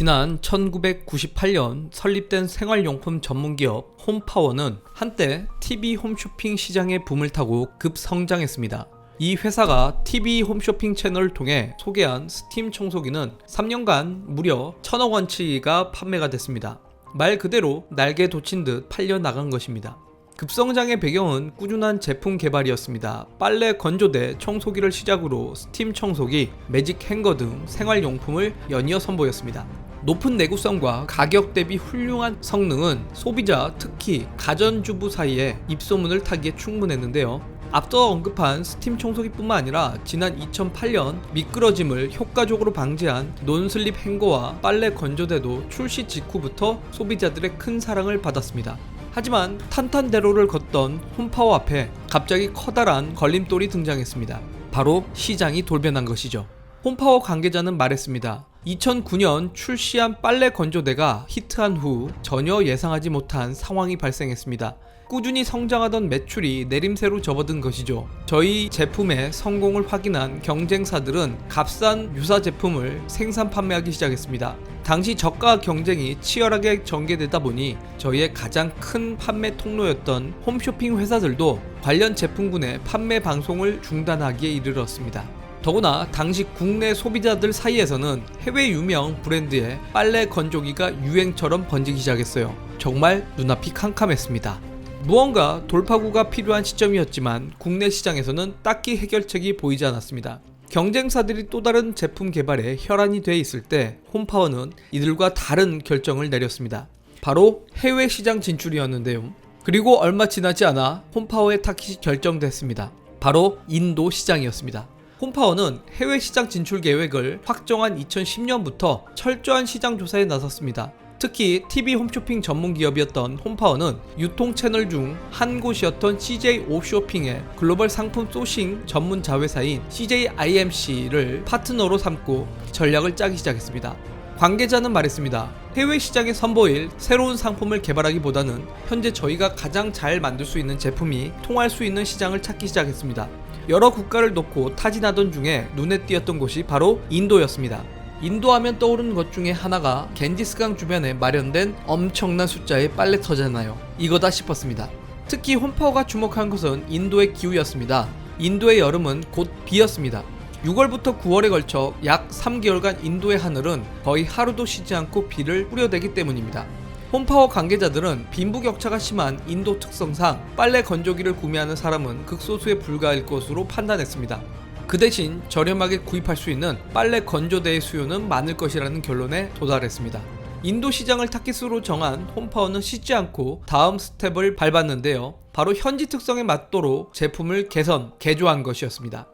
지난 1998년 설립된 생활용품 전문기업 홈파워는 한때 TV 홈쇼핑 시장의 붐을 타고 급성장했습니다. 이 회사가 TV 홈쇼핑 채널을 통해 소개한 스팀 청소기는 3년간 무려 1000억 원치가 판매가 됐습니다. 말 그대로 날개 돋친 듯 팔려 나간 것입니다. 급성장의 배경은 꾸준한 제품 개발이었습니다. 빨래 건조대, 청소기를 시작으로 스팀 청소기, 매직 행거 등 생활용품을 연이어 선보였습니다. 높은 내구성과 가격 대비 훌륭한 성능은 소비자, 특히 가전주부 사이에 입소문을 타기에 충분했는데요. 앞서 언급한 스팀 청소기뿐만 아니라 지난 2008년 미끄러짐을 효과적으로 방지한 논슬립 행거와 빨래 건조대도 출시 직후부터 소비자들의 큰 사랑을 받았습니다. 하지만 탄탄대로를 걷던 홈파워 앞에 갑자기 커다란 걸림돌이 등장했습니다. 바로 시장이 돌변한 것이죠. 홈파워 관계자는 말했습니다. 2009년 출시한 빨래 건조대가 히트한 후 전혀 예상하지 못한 상황이 발생했습니다. 꾸준히 성장하던 매출이 내림세로 접어든 것이죠. 저희 제품의 성공을 확인한 경쟁사들은 값싼 유사 제품을 생산 판매하기 시작했습니다. 당시 저가 경쟁이 치열하게 전개되다 보니 저희의 가장 큰 판매 통로였던 홈쇼핑 회사들도 관련 제품군의 판매 방송을 중단하기에 이르렀습니다. 더구나 당시 국내 소비자들 사이에서는 해외 유명 브랜드의 빨래 건조기가 유행처럼 번지기 시작했어요. 정말 눈앞이 캄캄했습니다. 무언가 돌파구가 필요한 시점이었지만 국내 시장에서는 딱히 해결책이 보이지 않았습니다. 경쟁사들이 또 다른 제품 개발에 혈안이 돼 있을 때 홈파워는 이들과 다른 결정을 내렸습니다. 바로 해외 시장 진출이었는데요. 그리고 얼마 지나지 않아 홈파워의 타깃이 결정됐습니다. 바로 인도 시장이었습니다. 홈파워는 해외 시장 진출 계획을 확정한 2010년부터 철저한 시장 조사에 나섰습니다. 특히 TV 홈쇼핑 전문 기업이었던 홈파워는 유통 채널 중 한 곳이었던 CJ 옵쇼핑의 글로벌 상품 소싱 전문 자회사인 CJ IMC를 파트너로 삼고 전략을 짜기 시작했습니다. 관계자는 말했습니다. 해외 시장에 선보일 새로운 상품을 개발하기보다는 현재 저희가 가장 잘 만들 수 있는 제품이 통할 수 있는 시장을 찾기 시작했습니다. 여러 국가를 놓고 타진하던 중에 눈에 띄었던 곳이 바로 인도였습니다. 인도하면 떠오르는 것 중에 하나가 겐지스강 주변에 마련된 엄청난 숫자의 빨래터잖아요. 이거다 싶었습니다. 특히 홈파워가 주목한 것은 인도의 기후였습니다. 인도의 여름은 곧 비였습니다. 6월부터 9월에 걸쳐 약 3개월간 인도의 하늘은 거의 하루도 쉬지 않고 비를 뿌려대기 때문입니다. 홈파워 관계자들은 빈부격차가 심한 인도 특성상 빨래 건조기를 구매하는 사람은 극소수에 불과할 것으로 판단했습니다. 그 대신 저렴하게 구입할 수 있는 빨래 건조대의 수요는 많을 것이라는 결론에 도달했습니다. 인도 시장을 타깃으로 정한 홈파워는 쉬지 않고 다음 스텝을 밟았는데요. 바로 현지 특성에 맞도록 제품을 개선, 개조한 것이었습니다.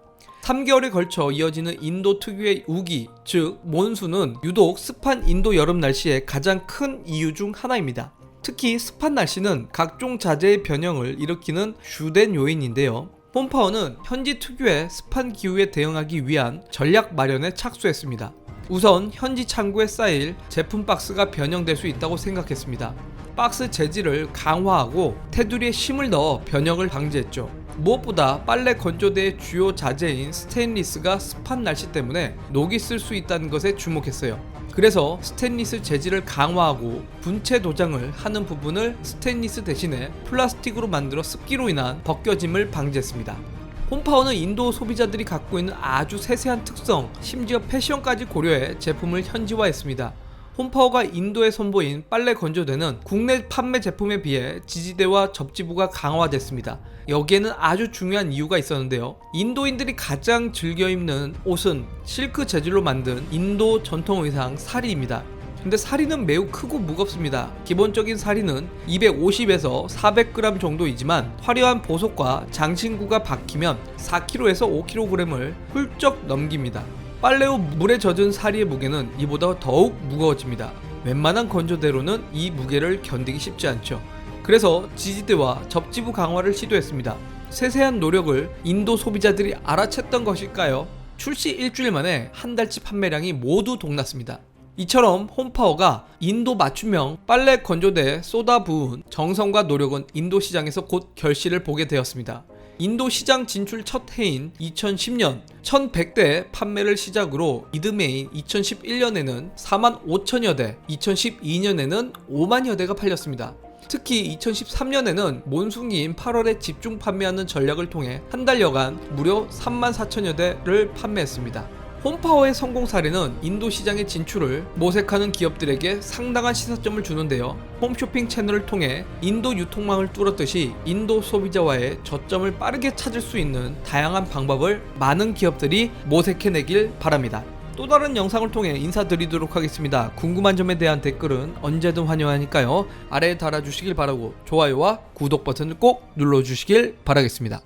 3개월에 걸쳐 이어지는 인도 특유의 우기, 즉 몬수는 유독 습한 인도 여름 날씨의 가장 큰 이유 중 하나입니다. 특히 습한 날씨는 각종 자재의 변형을 일으키는 주된 요인인데요. 홈파워는 현지 특유의 습한 기후에 대응하기 위한 전략 마련에 착수했습니다. 우선 현지 창고에 쌓일 제품 박스가 변형될 수 있다고 생각했습니다. 박스 재질을 강화하고 테두리에 심을 넣어 변형을 방지했죠. 무엇보다 빨래 건조대의 주요 자재인 스테인리스가 습한 날씨 때문에 녹이 쓸 수 있다는 것에 주목했어요. 그래서 스테인리스 재질을 강화하고 분체 도장을 하는 부분을 스테인리스 대신에 플라스틱으로 만들어 습기로 인한 벗겨짐을 방지했습니다. 홈파워는 인도 소비자들이 갖고 있는 아주 세세한 특성, 심지어 패션까지 고려해 제품을 현지화했습니다. 홈파워가 인도에 선보인 빨래 건조대는 국내 판매 제품에 비해 지지대와 접지부가 강화됐습니다. 여기에는 아주 중요한 이유가 있었는데요. 인도인들이 가장 즐겨 입는 옷은 실크 재질로 만든 인도 전통 의상 사리입니다. 근데 사리는 매우 크고 무겁습니다. 기본적인 사리는 250에서 400g 정도이지만 화려한 보석과 장신구가 박히면 4kg에서 5kg을 훌쩍 넘깁니다. 빨래 후 물에 젖은 사리의 무게는 이보다 더욱 무거워집니다. 웬만한 건조대로는 이 무게를 견디기 쉽지 않죠. 그래서 지지대와 접지부 강화를 시도했습니다. 세세한 노력을 인도 소비자들이 알아챘던 것일까요? 출시 일주일 만에 한 달치 판매량이 모두 동났습니다. 이처럼 홈파워가 인도 맞춤형 빨래 건조대에 쏟아 부은 정성과 노력은 인도 시장에서 곧 결실을 보게 되었습니다. 인도 시장 진출 첫 해인 2010년 1100대 판매를 시작으로 이듬해인 2011년에는 4만 5천여 대, 2012년에는 5만여 대가 팔렸습니다. 특히 2013년에는 몬순기인 8월에 집중 판매하는 전략을 통해 한 달여간 무려 3만 4천여 대를 판매했습니다. 홈파워의 성공 사례는 인도 시장의 진출을 모색하는 기업들에게 상당한 시사점을 주는데요. 홈쇼핑 채널을 통해 인도 유통망을 뚫었듯이 인도 소비자와의 저점을 빠르게 찾을 수 있는 다양한 방법을 많은 기업들이 모색해내길 바랍니다. 또 다른 영상을 통해 인사드리도록 하겠습니다. 궁금한 점에 대한 댓글은 언제든 환영하니까요. 아래에 달아주시길 바라고 좋아요와 구독 버튼을 꼭 눌러주시길 바라겠습니다.